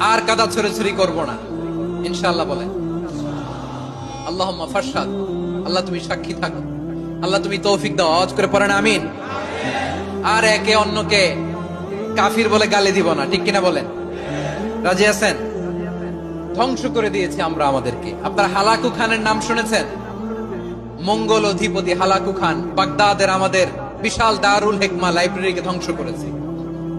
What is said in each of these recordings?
আর কাদা ছড়াছড়ি করব না। ইনশাআল্লাহ বলেন। আল্লাহ ফাসাদ আল্লাহ তুমি সাক্ষী থাকো। আল্লাহ তুমি তৌফিক দাও। আওয়াজ করে পড়েন, আমিন। আর একে অন্যকে কাফির বলে গালি দিব না। ঠিক কিনা বলেন? রাজি আছেন? ধ্বংস করে দিয়েছি আমরা আমাদেরকে। আপনারা হালাকু খানের নাম শুনেছেন? মঙ্গল অধিপতি হালাকু খান বাগদাদের আমাদের বিশাল দারুল হেকমা লাইব্রেরিকে ধ্বংস করেছে।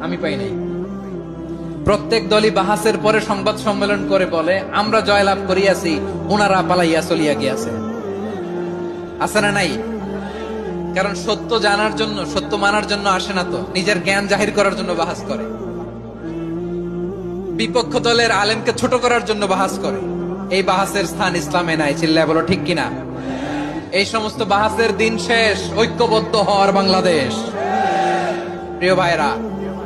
আমি পাই নাই। প্রত্যেক দলই বাহাসের পরে সংবাদ সম্মেলন করে বলে, আমরা জয়লাভ করিয়াছি ওনারা পালাইয়া চলিয়া গিয়াছে। আছে না নাই? কারণ সত্য জানার জন্য, সত্য মানার জন্য আসে না তো। নিজের জ্ঞান জাহির করার জন্য বাহাস করে। বিপক্ষ দলের আলেমকে ছোট করার জন্য বাহাস করে। এই বাহাসের স্থান ইসলামে নাই, চিল্লায় বলো, ঠিক কিনা? এই সমস্ত বাহাসের দিন শেষ, ঐক্যবদ্ধ হওয়ার বাংলাদেশ। প্রিয় ভাইরা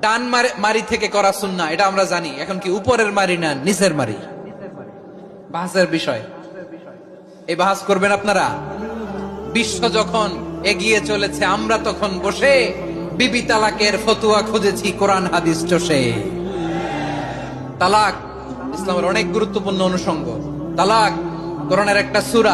ডান মারে- থেকে করা সুন্না এটা আমরা জানি। এখন কি উপরের মারি না নিচের মারি? বাহাসের বিষয়। এই বাহাস করবেন আপনারা? বিশ্ব যখন এগিয়ে চলেছে, আমরা তখন বসে বিবি তালাকের ফতুয়া খুঁজেছি, কোরআন হাদিস চষে। তালাক, ইসলামের অনেক গুরুত্বপূর্ণ অনুষঙ্গ। তালাক, কোরআনের একটা সূরা।